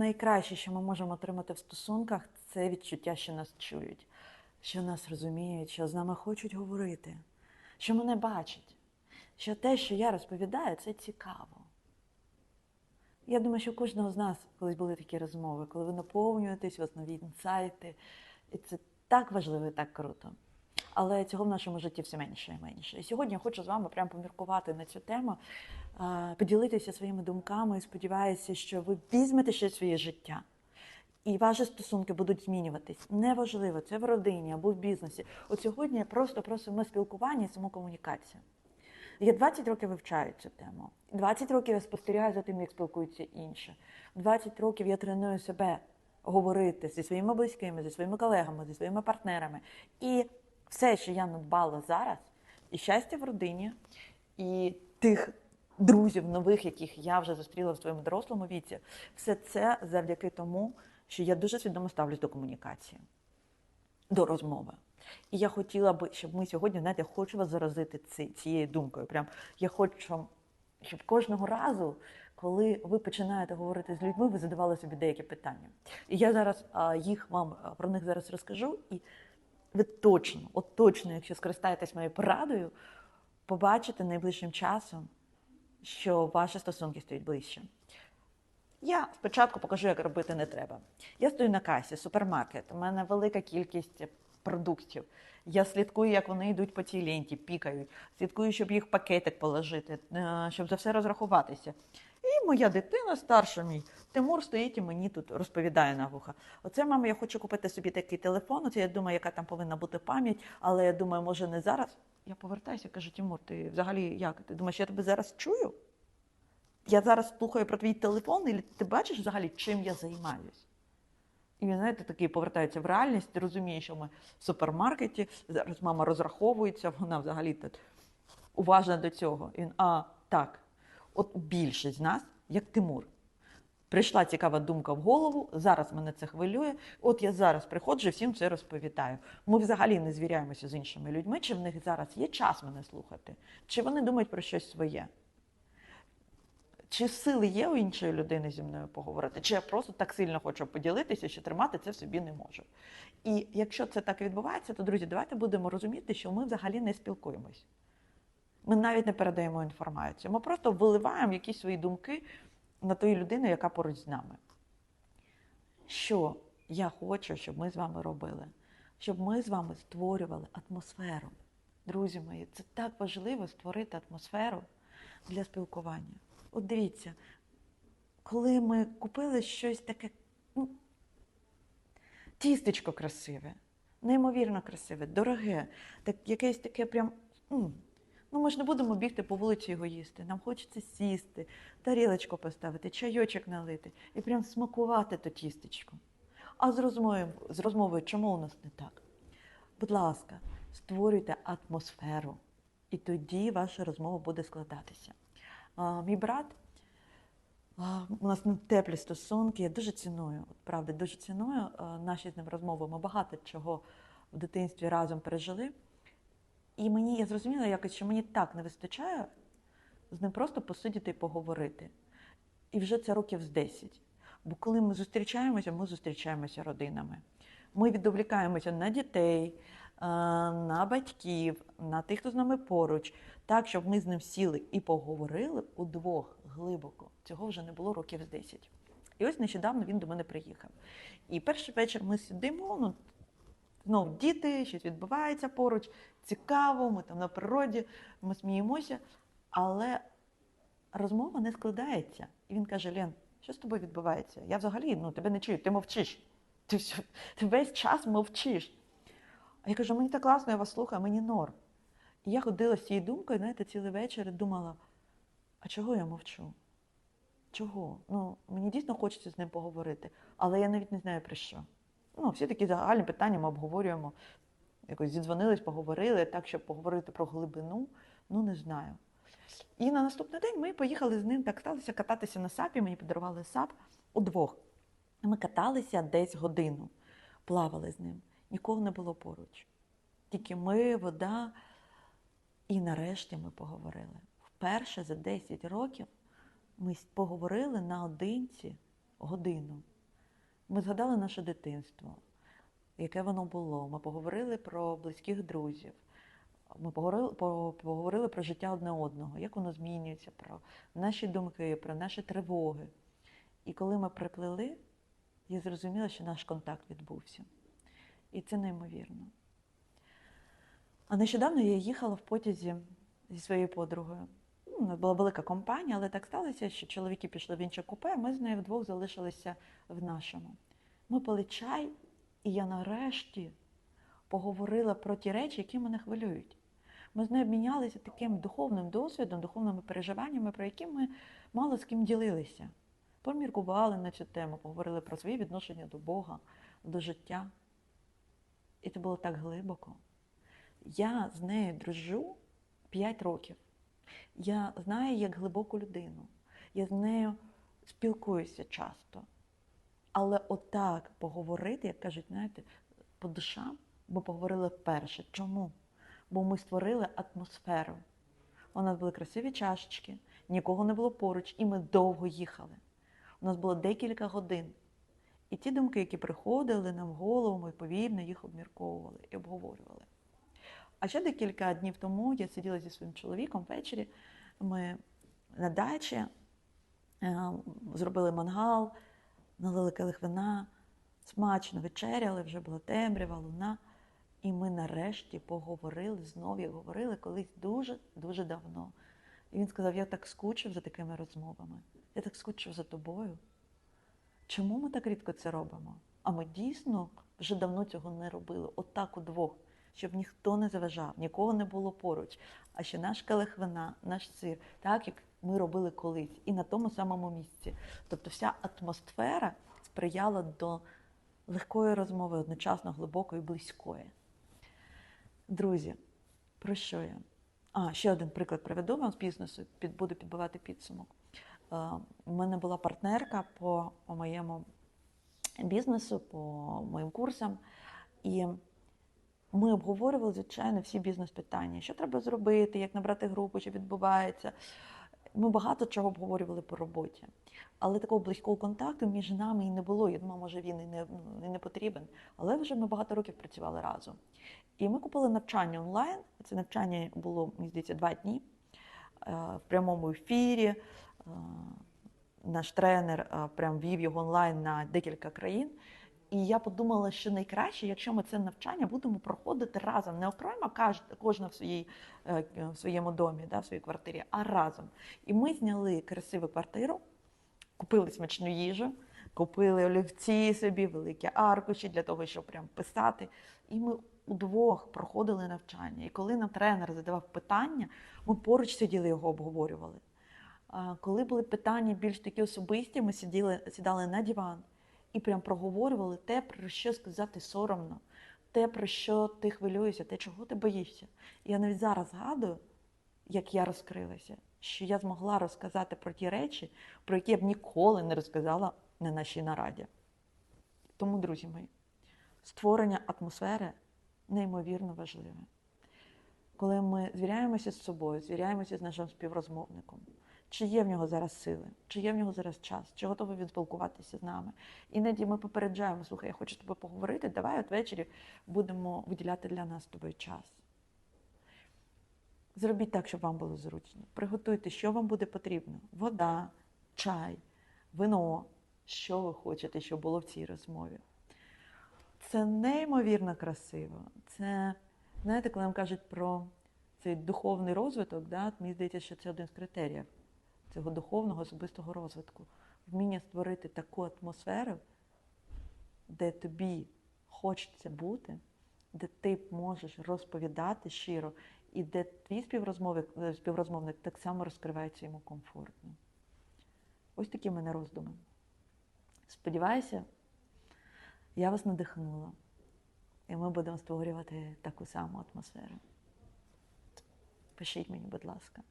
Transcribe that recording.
найкраще, що ми можемо отримати в стосунках, це відчуття, що нас чують, що нас розуміють, що з нами хочуть говорити, що мене бачать, що те, що я розповідаю, це цікаво. Я думаю, що у кожного з нас колись були такі розмови, коли ви наповнюєтесь, у вас нові інсайти. І це так важливо і так круто. Але цього в нашому житті все менше і менше. І сьогодні я хочу з вами прямо поміркувати на цю тему, поділитися своїми думками сподіваюся, що ви візьмете ще своє життя. І ваші стосунки будуть змінюватись. Неважливо, це в родині або в бізнесі. От сьогодні я просто просимо спілкування і самокомунікацію. Я 20 років вивчаю цю тему. 20 років я спостерігаю за тим, як спілкуються інші. 20 років я треную себе говорити зі своїми близькими, зі своїми колегами, зі своїми партнерами. І все, що я надбала зараз, і щастя в родині, і тих друзів нових, яких я вже зустріла в своєму дорослому віці, все це завдяки тому, що я дуже свідомо ставлюсь до комунікації, до розмови. І я хотіла би, щоб ми сьогодні, знаєте, я хочу вас заразити ці, цією думкою. Прям я хочу, щоб кожного разу, коли ви починаєте говорити з людьми, ви задавали собі деякі питання. І я зараз а, їх вам про них зараз розкажу. І ви точно, от точно, якщо скористаєтесь моєю порадою, побачите найближчим часом, що ваші стосунки стають ближче. Я спочатку покажу, як робити не треба. Я стою на касі, супермаркет. У мене велика кількість продуктів. Я слідкую, як вони йдуть по цій ленті, пікають. Слідкую, щоб їх пакетик положити, е, щоб за все розрахуватися. Моя дитина, старша мій, Тимур стоїть і мені тут розповідає на вуха. Оце, мама, я хочу купити собі такий телефон. Оце я думаю, яка там повинна бути пам'ять, але я думаю, може не зараз. Я повертаюся, кажу, Тимур, ти взагалі як? Ти думаєш, я тебе зараз чую? Я зараз слухаю про твій телефон, і ти бачиш взагалі, чим я займаюсь? І він, знаєте, такий повертається в реальність, ти розумієш, що ми в супермаркеті, зараз мама розраховується, вона взагалі тут уважна до цього. І він, а, так, от більшість з нас, як Тимур. Прийшла цікава думка в голову, зараз мене це хвилює. От я зараз приходжу всім це розповідаю. Ми взагалі не звіряємося з іншими людьми, чи в них зараз є час мене слухати, чи вони думають про щось своє. Чи сили є у іншої людини зі мною поговорити, чи я просто так сильно хочу поділитися, що тримати це в собі не можу. І якщо це так відбувається, то друзі, давайте будемо розуміти, що ми взагалі не спілкуємось. Ми навіть не передаємо інформацію. Ми просто виливаємо якісь свої думки на тої людини, яка поруч з нами. Що я хочу, щоб ми з вами робили? Щоб ми з вами створювали атмосферу. Друзі мої, це так важливо створити атмосферу для спілкування. От дивіться, коли ми купили щось таке, ну, тістечко красиве, неймовірно красиве, дороге, так, якесь таке прям. Ну, ми ж не будемо бігти по вулиці його їсти. Нам хочеться сісти, тарілочку поставити, чайочок налити і прям смакувати то тістечко. А з розмовою, з розмовою чому у нас не так? Будь ласка, створюйте атмосферу, і тоді ваша розмова буде складатися. А, мій брат, у нас теплі стосунки, я дуже ціную, от, правда, дуже ціную наші з ним розмови. Ми багато чого в дитинстві разом пережили. І мені я зрозуміла якось, що мені так не вистачає з ним просто посидіти і поговорити. І вже це років з 10. Бо коли ми зустрічаємося, ми зустрічаємося родинами. Ми відволікаємося на дітей, е, на батьків, на тих, хто з нами поруч, так, щоб ми з ним сіли і поговорили удвох глибоко. Цього вже не було років з 10. І ось нещодавно він до мене приїхав. І перший вечір ми сидимо, ну, знов діти, щось відбувається поруч, цікаво, ми там на природі, ми сміємося, але розмова не складається. І він каже: Лен, що з тобою відбувається? Я взагалі ну, тебе не чую, ти мовчиш. Ти, всю- ти весь час мовчиш. А я кажу, мені так класно, я вас слухаю, мені норм. І я ходила з цією думкою, знаєте, цілий вечір і думала, а чого я мовчу? Чого? Ну, мені дійсно хочеться з ним поговорити, але я навіть не знаю про що. Ну, всі такі загальні питання ми обговорюємо. Якось зідзвонились, поговорили, так, щоб поговорити про глибину, ну не знаю. І на наступний день ми поїхали з ним, так сталося кататися на сапі, мені подарували сап удвох. Ми каталися десь годину, плавали з ним. Нікого не було поруч. Тільки ми, вода. І нарешті ми поговорили. Вперше за 10 років ми поговорили наодинці годину. Ми згадали наше дитинство, яке воно було. Ми поговорили про близьких друзів. Ми поговорили, про життя одне одного, як воно змінюється, про наші думки, про наші тривоги. І коли ми приплили, я зрозуміла, що наш контакт відбувся. І це неймовірно. А нещодавно я їхала в потязі зі своєю подругою. У нас була велика компанія, але так сталося, що чоловіки пішли в інше купе, а ми з нею вдвох залишилися в нашому. Ми пили чай, і я нарешті поговорила про ті речі, які мене хвилюють. Ми з нею обмінялися таким духовним досвідом, духовними переживаннями, про які ми мало з ким ділилися. Поміркували на цю тему, поговорили про свої відношення до Бога, до життя. І це було так глибоко. Я з нею дружу 5 років. Я знаю як глибоку людину. Я з нею спілкуюся часто. Але отак поговорити, як кажуть, знаєте, по душам, ми поговорили вперше. Чому? Бо ми створили атмосферу. У нас були красиві чашечки, нікого не було поруч, і ми довго їхали. У нас було декілька годин. І ті думки, які приходили нам в голову, ми повільно їх обмірковували і обговорювали. А ще декілька днів тому я сиділа зі своїм чоловіком ввечері. Ми на дачі е, зробили мангал, налили келих вина, смачно вечеряли, вже була темрява, луна. І ми нарешті поговорили знов, як говорили колись дуже-дуже давно. І він сказав: я так скучив за такими розмовами, я так скучив за тобою. Чому ми так рідко це робимо? А ми дійсно вже давно цього не робили. Отак удвох, щоб ніхто не заважав, нікого не було поруч. А ще наш келих наш сир, так як ми робили колись, і на тому самому місці. Тобто вся атмосфера сприяла до легкої розмови, одночасно глибокої, близької. Друзі, про що я? А, ще один приклад приведу вам з бізнесу, під, буду підбивати підсумок. Е, У мене була партнерка по моєму бізнесу, по моїм курсам, і ми обговорювали, звичайно, всі бізнес-питання, що треба зробити, як набрати групу, що відбувається. Ми багато чого обговорювали по роботі. Але такого близького контакту між нами і не було. Я думаю, може він і не, і не потрібен. Але вже ми багато років працювали разом. І ми купили навчання онлайн. Це навчання було, мені здається, два дні е, в прямому ефірі. Е, Наш тренер е, прям вів його онлайн на декілька країн. І я подумала, що найкраще, якщо ми це навчання будемо проходити разом, не окремо кожна в, своїй, е, в своєму домі, да, в своїй квартирі, а разом. І ми зняли красиву квартиру, купили смачну їжу, купили олівці собі, великі аркуші для того, щоб прям писати. І ми удвох проходили навчання. І коли нам тренер задавав питання, ми поруч сиділи його обговорювали. Коли були питання більш такі особисті, ми сиділи, сідали на диван і прям проговорювали те, про що сказати соромно, те, про що ти хвилюєшся, те, чого ти боїшся. Я навіть зараз згадую, як я розкрилася, що я змогла розказати про ті речі, про які я б ніколи не розказала на нашій нараді. Тому, друзі мої, створення атмосфери неймовірно важливе. Коли ми звіряємося з собою, звіряємося з нашим співрозмовником, чи є в нього зараз сили, чи є в нього зараз час, чи готовий він спілкуватися з нами. Іноді ми попереджаємо, слухай, я хочу з тобою поговорити, давай от ввечері будемо виділяти для нас з тобою час. Зробіть так, щоб вам було зручно. Приготуйте, що вам буде потрібно: вода, чай, вино, що ви хочете, щоб було в цій розмові. Це неймовірно красиво. Це, знаєте, коли нам кажуть про цей духовний розвиток, да, мені здається, що це один з критеріїв цього духовного особистого розвитку. Вміння створити таку атмосферу, де тобі хочеться бути, де ти можеш розповідати щиро, і де твій співрозмовник, е, співрозмовник так само розкривається йому комфортно. Ось такі в мене роздуми. Сподіваюся, я вас надихнула, і ми будемо створювати таку саму атмосферу. Пишіть мені, будь ласка.